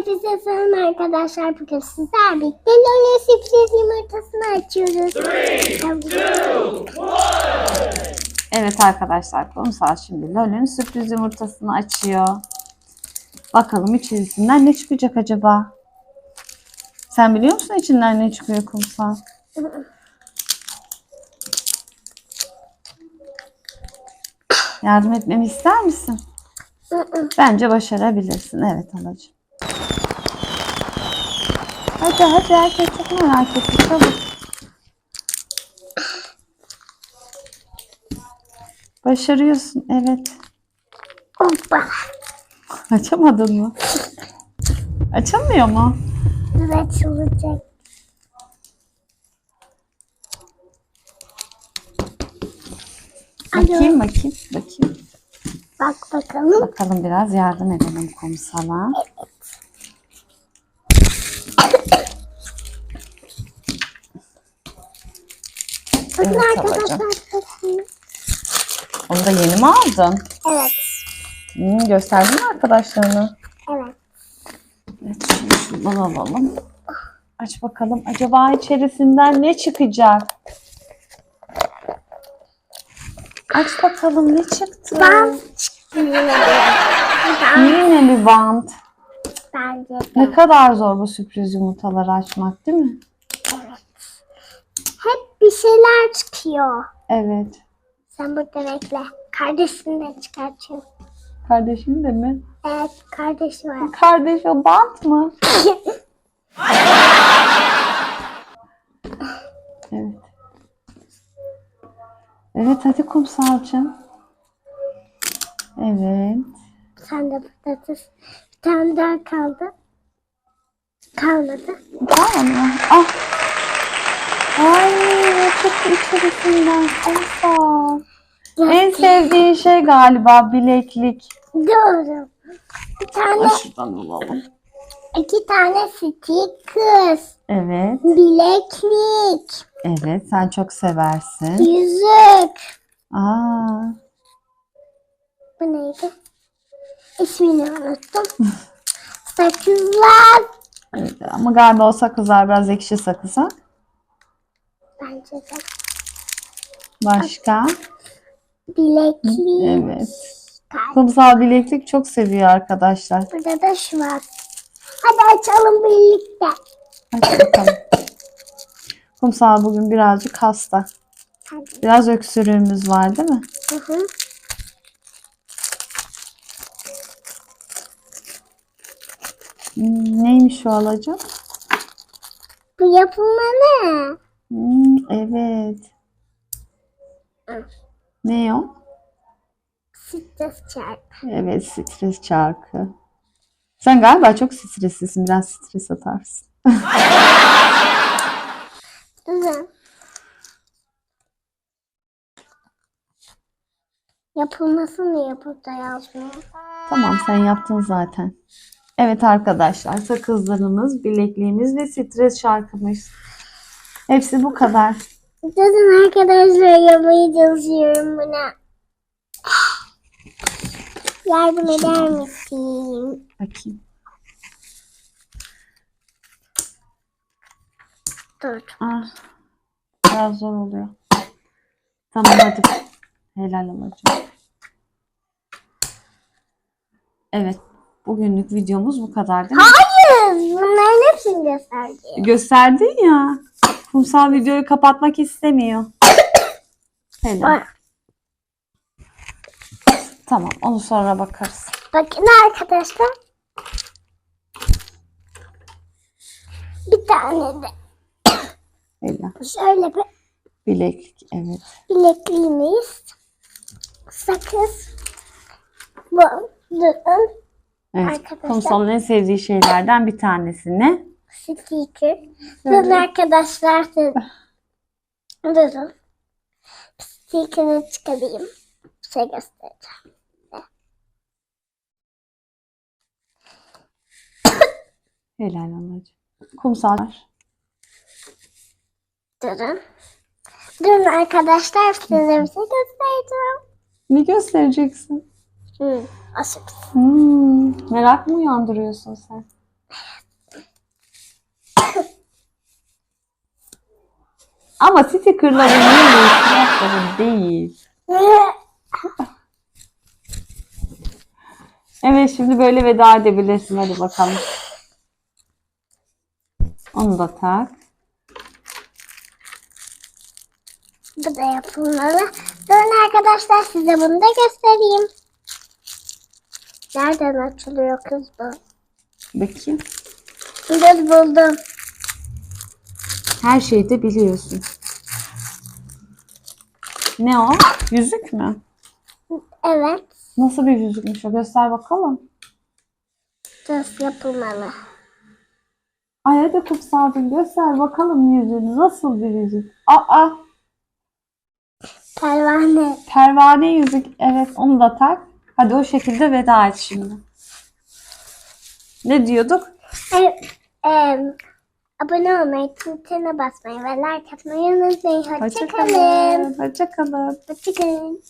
Hepinize selam arkadaşlar. Bugün sizler birlikte Lolly sürpriz yumurtasını açıyoruz. Evet arkadaşlar kumsal şimdi Lol'ün sürpriz yumurtasını açıyor. Bakalım içerisinden ne çıkacak acaba? Sen biliyor musun içinden ne çıkıyor kumsal? Yardım etmemi ister misin? Bence başarabilirsin. Evet halacığım. Hadi hadi herkes çok merak etti. Çabuk. Başarıyorsun. Evet. Hoppa. Açamadın mı? Açılmıyor mu? Evet olacak. Alo. Bakayım bakayım bakayım. Bak bakalım. Bakalım biraz yardım edelim kumsala. Bakın Evet, arkadaşlar. Onu da yeni mi aldın? Evet. Hmm, gösterdin mi arkadaşlarına? Evet. Evet şunu şuradan alalım. Aç bakalım. Acaba içerisinden ne çıkacak? Aç bakalım ne çıktı? Ben çıktı yine Yine bir bant. bence Ne de. kadar zor bu sürpriz yumurtaları açmak değil mi? Bir şeyler çıkıyor. Evet. Sen burada bekle. Kardeşini de çıkartıyorum. Kardeşin de mi? Evet kardeşi var. Kardeş o bant mı? Evet. Evet hadi kumsalcığım. Evet. Sen de patates. Bir tane daha kaldı. Kalmadı. Tamam mı? Ah. İçerisinden kumsal. En sevdiğin şey galiba bileklik. Doğru. Bir tane, Ay, şuradan alalım. iki tane sticker. Evet. Bileklik. Evet sen çok seversin. Yüzük. Aa. Bu neydi? İsmini unuttum. Sakızlar. Evet, ama galiba o sakızlar biraz ekşi sakız ha? De. Başka? Bileklik. Evet. Kumsal bileklik çok seviyor arkadaşlar. Burada da şu var. Hadi açalım birlikte. Bakalım. Kumsal bugün birazcık hasta. Hadi. Biraz öksürüğümüz var değil mi? Hı hı. Neymiş o alacağım? Bu yapılmalı. Hmm, evet. Hı. Ne o? Stres çark. Evet stres çarkı. Sen galiba çok streslisin. Biraz stres atarsın. Güzel. Yapılmasını yapıp da yazmıyor. Tamam sen yaptın zaten. Evet arkadaşlar sakızlarımız, bilekliğimiz ve stres şarkımız. Hepsi bu kadar. Zaten arkadaşlar yapmaya çalışıyorum buna. Yardım eder misin? Bakayım. Dur. Ah, biraz zor oluyor. Tamam hadi. Helal amacım. Evet. Bugünlük videomuz bu kadar değil mi? Hayır. Bunların hepsini göstereceğim. Gösterdin ya. Kumsal videoyu kapatmak istemiyor. Helal. Tamam onu sonra bakarız. bakın arkadaşlar. Bir tane de Helal. şöyle bir Bileklik evet. bilekliğimiz. Sakız. Bu. Durun. Evet. Arkadaşlar. Kumsal'ın en sevdiği şeylerden bir tanesi ne? Sticker. Durun arkadaşlar. Durun. Durun. Sticker'ı çıkarayım. Bir şey göstereceğim. Helal anacığım. Kumsal. Durun. Durun arkadaşlar size bir şey göstereceğim. Ne göstereceksin? Hmm, o sürpriz. Hmm, merak mı uyandırıyorsun sen? Ama stickerların yeni fiyatları değil. Evet şimdi böyle veda edebilirsin. Hadi bakalım. Onu da tak. Bu da yapılmalı. Durun arkadaşlar size bunu da göstereyim. Nereden açılıyor kız bu? Bakayım. Dur buldum. Her şeyi de biliyorsun. Ne o? Yüzük mü? Evet. Nasıl bir yüzükmüş o? Göster bakalım. Dur yapılmalı. Ay hadi kumsalcığım göster bakalım yüzüğünü. Nasıl bir yüzük? Aa Pervane. pervane yüzük. Evet onu da tak. Hadi o şekilde veda et şimdi. Ne diyorduk? Evet. Abone olmayı, tintine basmayı ve like atmayı unutmayın. Hoşçakalın. Hoşçakalın. Hoşçakalın. Hoşçakalın.